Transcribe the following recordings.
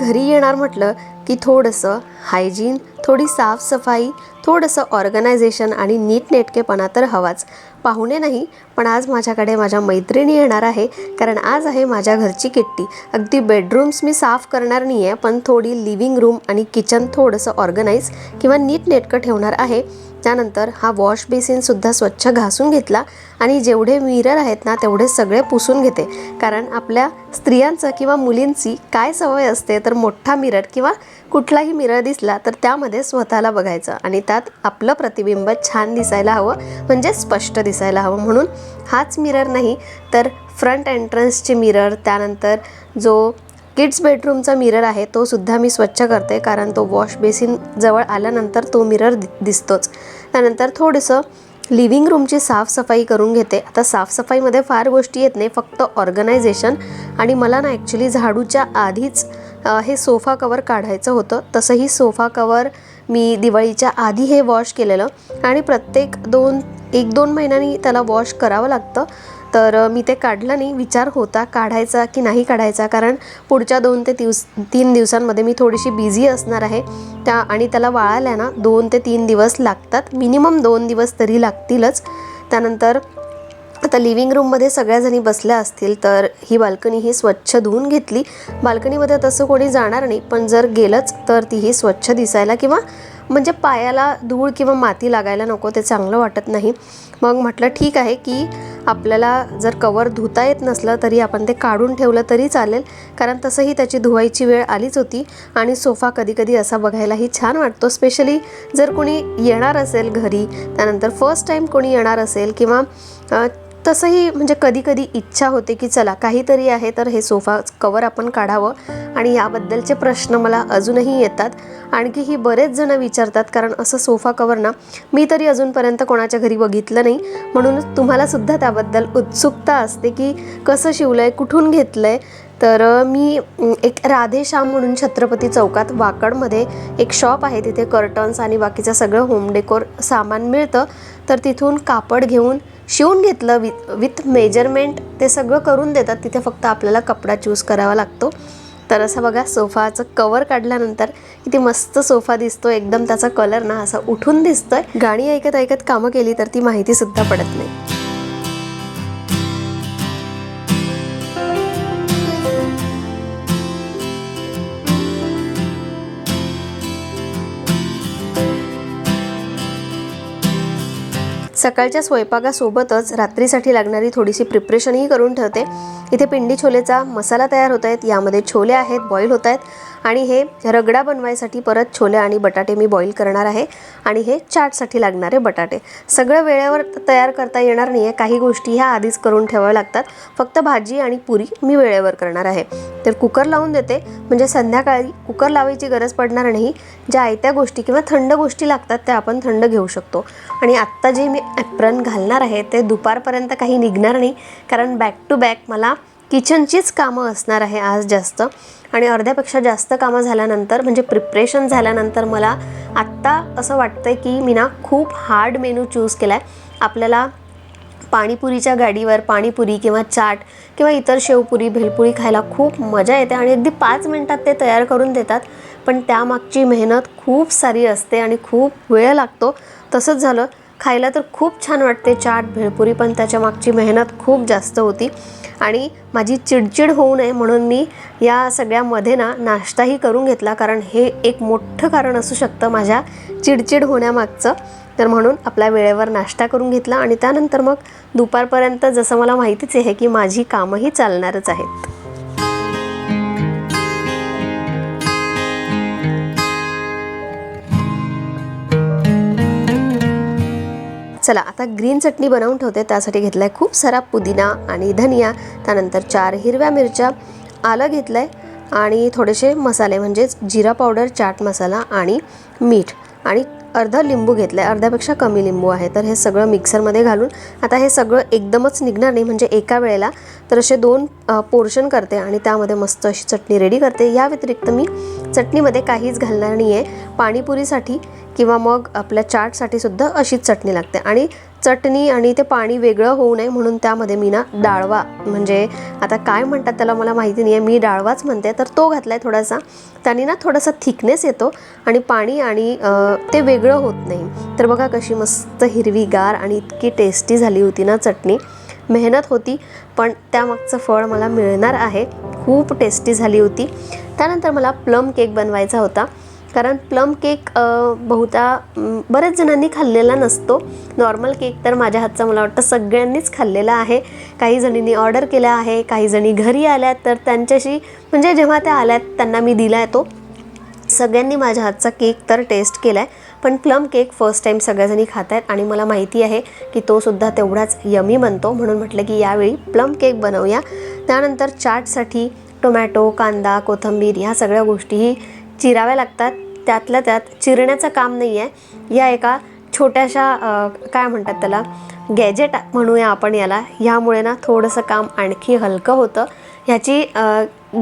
घरी येणार म्हटलं की थोडंसं हायजीन थोडी साफसफाई थोडंसं ऑर्गनायझेशन आणि नीटनेटकेपणा तर हवाच. पाहुणे नाही पण आज माझ्याकडे माझ्या मैत्रिणी येणार आहे कारण आज आहे माझ्या घरची किट्टी. अगदी बेडरूम्स मी साफ करणार नाही आहे पण थोडी लिव्हिंग रूम आणि किचन थोडंसं ऑर्गनाईज किंवा नीटनेटकं ठेवणार आहे. त्यानंतर हा वॉश बेसिनसुद्धा स्वच्छ घासून घेतला आणि जेवढे मिरर आहेत ना तेवढे सगळे पुसून घेते. कारण आपल्या स्त्रियांचं किंवा मुलींची काय सवय असते तर मोठा मिरर किंवा कुठलाही मिरर दिसला तर त्यामध्ये स्वतःला बघायचं. आणि त्यात आपलं प्रतिबिंब छान दिसायला हवं म्हणजे स्पष्ट दिसायला हवं. म्हणून हाच मिरर नाही तर फ्रंट एंट्रन्सचे मिरर त्यानंतर जो किड्स बेडरूमचा मिरर आहे तो सुद्धा मी स्वच्छ करते कारण तो वॉश बेसिन जवळ आल्यानंतर तो मिरर दि दिसतोच. त्यानंतर थोडंसं लिव्हिंग रूमची साफसफाई करून घेते. आता साफसफाईमध्ये फार गोष्टी येत नाही फक्त ऑर्गनायझेशन आणि मला ना ॲक्च्युली झाडूच्या आधीच हे सोफा कवर काढायचं होतं. तसंही सोफा कवर मी दिवाळीच्या आधी हे वॉश केलेलं आणि प्रत्येक दोन एक दोन महिन्यांनी त्याला वॉश करावं लागतं. तर मी ते काढलं नाही. विचार होता काढायचा की नाही काढायचा. कारण पुढच्या दोन ते दिवस तीन दिवसांमध्ये मी थोडीशी बिझी असणार आहे. त्या आणि त्याला वाळायला ना दोन ते तीन दिवस लागतात. मिनिमम दोन दिवस तरी लागतीलच. त्यानंतर आता लिव्हिंग रूममध्ये सगळ्याजणी बसल्या असतील तर ही बाल्कनी ही स्वच्छ धुवून घेतली. बाल्कनीमध्ये तसं कोणी जाणार नाही. पण जर गेलंच तर तीही स्वच्छ दिसायला किंवा म्हणजे पायाला धूळ किंवा माती लागायला नको. ते चांगलं वाटत नाही. मग म्हटलं ठीक आहे की आपल्याला जर कवर धुता येत नसलं तरी आपण ते काढून ठेवलं तरी चालेल. कारण तसंही त्याची धुवायची वेळ आलीच होती आणि सोफा कधीकधी असा बघायलाही छान वाटतो. स्पेशली जर कोणी येणार असेल घरी त्यानंतर फर्स्ट टाईम कोणी येणार असेल किंवा तसंही म्हणजे कधी कधी इच्छा होते की चला काहीतरी आहे तर हे सोफा कवर आपण काढावं. आणि याबद्दलचे प्रश्न मला अजूनही येतात. आणखीही बरेच जण विचारतात कारण असं सोफा कवर ना मी तरी अजूनपर्यंत कोणाच्या घरी बघितलं नाही. म्हणून तुम्हाला सुद्धा त्याबद्दल उत्सुकता असते की कसं शिवलं आहे कुठून घेतलं आहे तर मी एक राधेश्याम म्हणून छत्रपती चौकात वाकडमध्ये एक शॉप आहे. तिथे कर्टन्स आणि बाकीचं सगळं होम डेकोर सामान मिळतं. तर तिथून कापड घेऊन शिवून घेतलं विथ विथ मेजरमेंट ते सगळं करून देतात. तिथे फक्त आपल्याला कपडा चूज करावा लागतो. तर असं बघा सोफाचं कवर काढल्यानंतर किती मस्त सोफा दिसतो एकदम त्याचा कलर ना असा उठून दिसतोय. गाणी ऐकत ऐकत कामं केली तर ती माहिती सुद्धा पडत नाही. सकाळच्या स्वयंपाकासोबतच रात्रीसाठी लागणारी थोडीशी प्रिपरेशनही करून ठेवते. इथे पिंडी छोलेचा मसाला तयार होत आहेत. यामध्ये छोले आहेत बॉईल होत आहेत. आणि हे रगडा बनवायसाठी परत छोले आणि बटाटे मी बॉईल करणार आहे आणि हे चाटसाठी लागणारे बटाटे. सगळं वेळेवर तयार करता येणार नाही आहे काही गोष्टी ह्या आधीच करून ठेवाव्या लागतात. फक्त भाजी आणि पुरी मी वेळेवर करणार आहे. तर कुकर लावून देते. म्हणजे संध्याकाळी कुकर लावायची गरज पडणार नाही. ज्या आयत्या गोष्टी किंवा थंड गोष्टी लागतात त्या आपण थंड घेऊ शकतो. आणि आत्ता जे मी ॲप्रन घालणार आहे ते दुपारपर्यंत काही निघणार नाही. कारण बॅक टू बॅक मला किचनचीच कामं असणार आहे आज जास्त. आणि अर्ध्यापेक्षा जास्त कामं झाल्यानंतर म्हणजे प्रिपरेशन झाल्यानंतर मला आत्ता असं वाटतंय की मी ना खूप हार्ड मेनू चूज केला आहे आपल्याला पाणीपुरीच्या गाडीवर पाणीपुरी किंवा चाट किंवा इतर शेवपुरी भेलपुरी खायला खूप मजा येते आणि अगदी पाच मिनटात ते तयार करून देतात. पण त्यामागची मेहनत खूप सारी असते आणि खूप वेळ लागतो. तसंच झालं खायला तर खूप छान वाटते चाट भेळपुरी पण त्याच्या मागची मेहनत खूप जास्त होती. आणि माझी चिडचिड होऊ नये म्हणून मी या सगळ्यामध्ये ना नाश्ताही करून घेतला कारण हे एक मोठं कारण असू शकतं माझ्या चिडचिड होण्यामागचं. तर म्हणून आपल्या वेळेवर नाश्ता करून घेतला आणि त्यानंतर मग दुपारपर्यंत जसं मला माहितीच आहे की माझी कामंही चालणारच आहेत. चला आता ग्रीन चटणी बनवून ठेवते. त्यासाठी घेतला आहे खूप सारा पुदिना आणि धनिया त्यानंतर चार हिरव्या मिरच्या आलं घेतलं आहे आणि थोडेसे मसाले म्हणजेच जिरा पावडर चाट मसाला आणि मीठ आणि अर्धा लिंबू घेतलं आहे अर्ध्यापेक्षा कमी लिंबू आहे तर हे सगळं मिक्सरमध्ये घालून. आता हे सगळं एकदमच निघणार नाही म्हणजे एका वेळेला. तर असे दोन पोर्शन करते आणि त्यामध्ये मस्त अशी चटणी रेडी करते. या व्यतिरिक्त मी चटणीमध्ये काहीच घालणार नाही आहे पाणीपुरीसाठी किंवा मग आपल्या चाटसाठी सुद्धा अशीच चटणी लागते. आणि चटणी आणि ते पाणी वेगळं होऊ नये म्हणून त्यामध्ये मी ना डाळवा म्हणजे आता काय म्हणतात त्याला मला माहिती नाही आहे मी डाळवाच म्हणते तर तो घातला आहे थोडासा. त्याने ना थोडासा थिकनेस येतो आणि पाणी आणि ते वेगळं होत नाही. तर बघा कशी मस्त हिरवीगार आणि इतकी टेस्टी झाली होती ना चटणी. मेहनत होती पण त्यामागचं फळ मला मिळणार आहे. खूप टेस्टी झाली होती. त्यानंतर मला प्लम केक बनवायचा होता. कारण प्लम केक बहुता बऱ्याच जणांनी खाल्लेला नसतो. नॉर्मल केक तर माझ्या हातचा मला वाटतं सगळ्यांनीच खाल्लेला आहे. काही जणींनी ऑर्डर केला आहे काही जणी घरी आल्यात तर त्यांच्याशी म्हणजे जेव्हा त्या आल्यात त्यांना मी दिला आहे तो. सगळ्यांनी माझ्या हातचा केक तर टेस्ट केला आहे पण प्लम केक फर्स्ट टाईम सगळ्याजणी खात आहेत आणि मला माहिती आहे की तो सुद्धा तेवढाच यमी बनतो. म्हणून म्हटलं की यावेळी प्लम केक बनवूया. त्यानंतर चाटसाठी टोमॅटो कांदा कोथिंबीर ह्या सगळ्या गोष्टीही चिराव्या लागतात. त्यातल्या त्यात चिरण्याचं काम नाही आहे या एका छोट्याशा काय म्हणतात त्याला गॅजेट म्हणूया आपण याला. ह्यामुळे ना थोडंसं काम आणखी हलकं होतं. ह्याची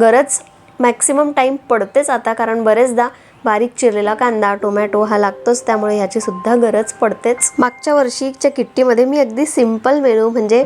गरज मॅक्सिमम टाईम पडतेच आता. कारण बरेचदा बारीक चिरलेला कांदा टोमॅटो हा लागतोच. त्यामुळे ह्याची सुद्धा गरज पडतेच. मागच्या वर्षीच्या किट्टीमध्ये मी अगदी सिंपल मेनू म्हणजे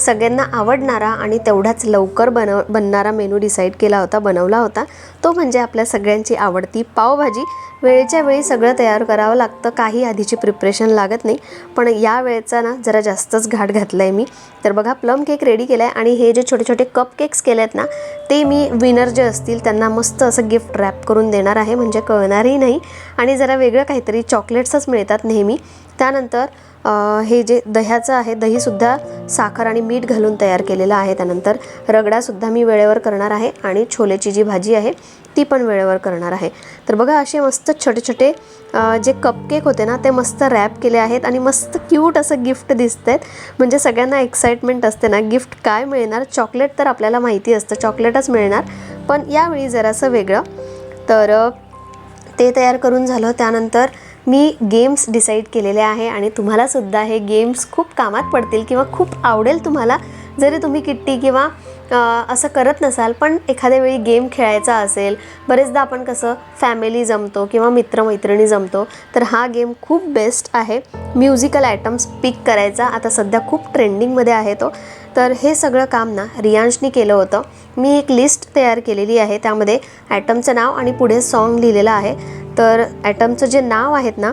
सगळ्यांना आवडणारा आणि तेवढाच लवकर बनव बनणारा मेनू डिसाईड केला होता बनवला होता. तो म्हणजे आपल्या सगळ्यांची आवडती पावभाजी. वेळेच्या वेळी सगळं तयार करावं लागतं काही आधीची प्रिपरेशन लागत नाही. पण या वेळेचा ना जरा जास्तच घाट घातला आहे मी. तर बघा प्लम केक रेडी केला आहे आणि हे जे छोटे छोटे कप केक्स केले आहेत ना ते मी विनर जे असतील त्यांना मस्त असं गिफ्ट रॅप करून देणार आहे. म्हणजे कळणारही नाही. आणि जरा वेगळं काहीतरी चॉकलेट्सच मिळतात नेहमी. त्यानंतर हे जे दह्याचं आहे दहीसुद्धा साखर आणि मीठ घालून तयार केलेलं आहे. त्यानंतर रगडासुद्धा मी वेळेवर करणार आहे आणि छोलेची जी भाजी आहे ती पण वेळेवर करणार आहे. तर बघा असे मस्त छोटे छोटे जे कपकेक होते ना ते मस्त रॅप केले आहेत आणि मस्त क्यूट असं गिफ्ट दिसत आहेत म्हणजे सगळ्यांना एक्साइटमेंट असते ना गिफ्ट काय मिळणार? चॉकलेट तर आपल्याला माहिती असतं चॉकलेटच मिळणार. पण यावेळी जरासं वेगळं. तर ते तयार करून झालं. त्यानंतर मी गेम्स डिसाईड केलेले आहे आणि तुम्हालासुद्धा हे गेम्स खूप कामात पडतील किंवा खूप आवडेल तुम्हाला. जरी तुम्ही किट्टी किंवा असं करत नसाल पण एखाद्या वेळी गेम खेळायचा असेल बरेचदा आपण कसं फॅमिली जमतो किंवा मित्रमैत्रिणी जमतो तर हा गेम खूप बेस्ट आहे. म्युझिकल आयटम्स पिक करायचा. आता सध्या खूप ट्रेंडिंगमध्ये आहे तो. तर हे सगळं काम ना रियांशनी केलं होतं. मी एक लिस्ट तयार केलेली आहे. त्यामध्ये ॲटमचं नाव आणि पुढे सॉन्ग लिहिलेलं आहे. तर ॲटमचं जे नाव आहेत ना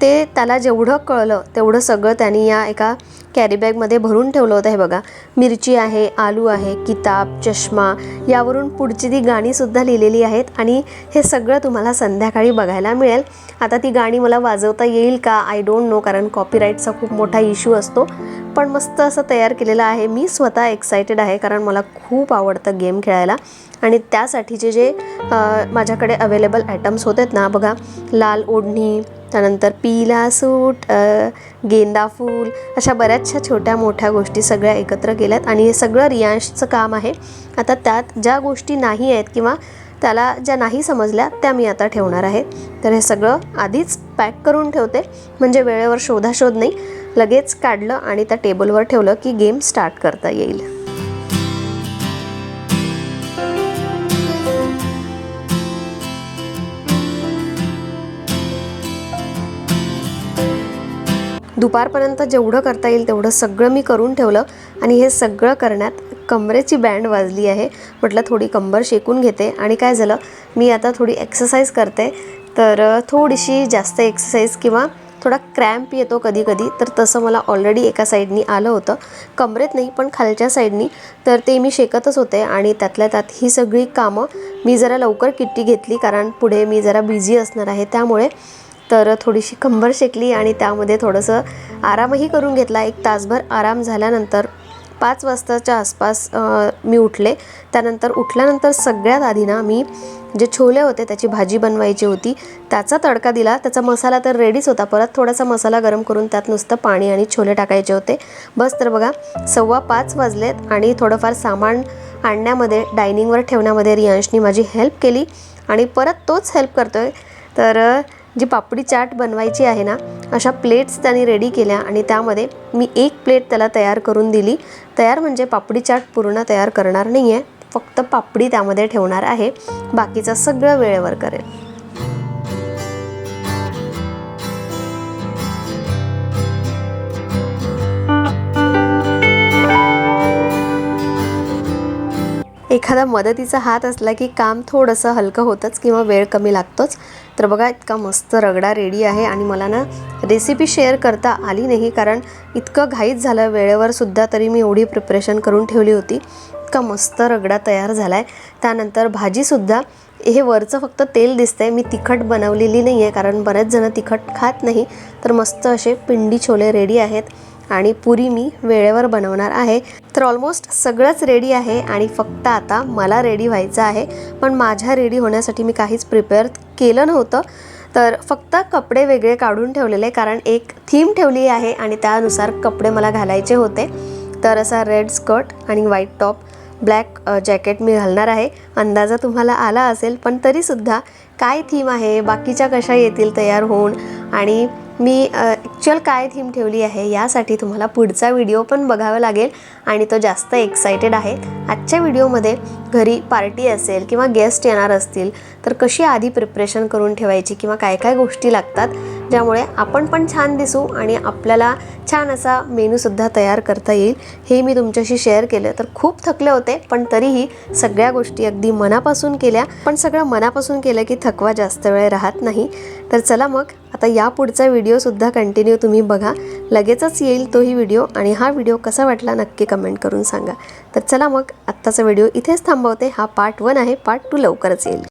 ते त्याला जेवढं कळलं तेवढं सगळं त्यांनी या एका कॅरीबॅगमध्ये भरून ठेवलं होतं. हे बघा मिरची आहे आलू आहे किताब चष्मा यावरून पुढची ती गाणीसुद्धा लिहिलेली आहेत आणि हे सगळं तुम्हाला संध्याकाळी बघायला मिळेल. आता ती गाणी मला वाजवता येईल का? आय डोंट नो कारण कॉपीराईटचा खूप मोठा इश्यू असतो. पण मस्त असं तयार केलेलं आहे. मी स्वतः एक्सायटेड आहे कारण मला खूप आवडतं गेम खेळायला. आणि त्यासाठीचे जे माझ्याकडे अवेलेबल आयटम्स होतेत ना बघा लाल ओढणी त्यानंतर पीला सूट गेंदा फूल अशा बऱ्याचशा छोट्या मोठ्या गोष्टी सगळ्या एकत्र केल्यात. आणि हे सगळं रियांशचं काम आहे. आता त्यात ज्या गोष्टी नाही आहेत किंवा त्याला ज्या नाही समजल्या त्या मी आता ठेवणार आहे. तर हे सगळं आधीच पॅक करून ठेवते. म्हणजे वेळेवर शोधाशोध नाही. लगेच काढलं आणि त्या टेबलवर ठेवलं की गेम स्टार्ट करता येईल. दुपारपर्यंत जेवढं करता येईल तेवढं सगळं मी करून ठेवलं आणि हे सगळं करण्यात कमरेची बँड वाजली आहे. म्हटलं थोडी कंबर शेकून घेते. आणि काय झालं? मी आता थोडी एक्सरसाइज करते. तर थोडीशी जास्त एक्सरसाइज किंवा थोडा क्रॅम्प येतो कधी कधी तर तसं मला ऑलरेडी एका साईडनी आलं होतं. कमरेत नाही पण खालच्या साईडनी तर ते मी शेकतच होते आणि त्यातल्या त्यात ही सगळी कामं मी जरा लवकर किट्टी घेतली. कारण पुढे मी जरा बिझी असणार आहे. त्यामुळे तर थोडीशी कंबर शेकली आणि त्यामध्ये थोडंसं आरामही करून घेतला. एक तासभर आराम झाल्यानंतर पाच वाजताच्या आसपास मी उठले. त्यानंतर उठल्यानंतर सगळ्यात आधी ना मी जे छोले होते त्याची भाजी बनवायची होती त्याचा तडका दिला. त्याचा मसाला तर रेडीच होता. परत थोडासा मसाला गरम करून त्यात नुसतं पाणी आणि छोले टाकायचे होते. बस तर बघा सव्वा पाच वाजलेत आणि थोडंफार सामान आणण्यामध्ये डायनिंगवर ठेवण्यामध्ये रियांशनी माझी हेल्प केली. आणि परत तोच हेल्प करतोय. तर जी पापडी चाट बनवायची आहे ना अशा प्लेट्स त्यांनी रेडी केल्या आणि त्यामध्ये मी एक प्लेट त्याला तयार करून दिली. तयार म्हणजे पापडी चाट पूर्ण तयार करणार नाही आहे फक्त पापडी त्यामध्ये ठेवणार आहे. बाकीचं सगळं वेळेवर करेल. एखादा मदतीचा हात असला की काम थोडंसं हलकं होतंच किंवा वेळ कमी लागतोच. तर बघा इतका मस्त रगडा रेडी आहे आणि मला ना रेसिपी शेअर करता आली नाही. कारण इतकं घाईत झालं वेळेवर सुद्धा तरी मी एवढी प्रिपरेशन करून ठेवली होती. इतका मस्त रगडा तयार झाला आहे त्यानंतर भाजीसुद्धा हे वरचं फक्त तेल दिसतं आहे मी तिखट बनवलेली नाही आहे कारण बरेच जणं तिखट खात नाही. तर मस्त असे पिंडी छोले रेडी आहेत. आणि पुरी मी वेळेवर बनवणार आहे. तर ऑलमोस्ट सगळंच रेडी आहे आणि फक्त आता मला रेडी व्हायचं आहे. पण माझ्या रेडी होण्यासाठी मी काहीच प्रिपेअर केलं नव्हतं. तर फक्त कपडे वेगळे काढून ठेवलेले कारण एक थीम ठेवली आहे आणि त्यानुसार कपडे मला घालायचे होते. तर असा रेड स्कर्ट आणि व्हाईट टॉप ब्लॅक जॅकेट मी घालणार आहे. अंदाजा तुम्हाला आला असेल पण तरीसुद्धा काय थीम आहे बाकीच्या कशा येतील तयार होऊन आणि मी ॲक्च्युअल काय थीम ठेवली आहे यासाठी तुम्हाला पुढचा व्हिडिओ पण बघावा लागेल आणि तो जास्त एक्सायटेड आहे. आजच्या व्हिडिओमध्ये घरी पार्टी असेल किंवा गेस्ट येणार असतील तर कशी आधी प्रिपरेशन करून ठेवायची किंवा काय काय गोष्टी लागतात ज्यामुळे आपण पण छान दिसू आणि आपल्याला छान असा मेनूसुद्धा तयार करता येईल. हे मी तुमच्याशी शेअर केलं. तर खूप थकले होते पण तरीही सगळ्या गोष्टी अगदी मनापासून केल्या. पण सगळं मनापासून केलं की थकवा जास्त वेळ राहत नाही. तर चला मग आता या पुढचा व्हिडिओसुद्धा कंटिन्यू तुम्ही बघा. लगेचच येईल तोही व्हिडिओ आणि हा व्हिडिओ कसा वाटला नक्की कमेंट करून सांगा. तर चला मग आत्ताचा व्हिडिओ इथेच थांबवते. हा पार्ट वन आहे. पार्ट टू लवकरच येईल.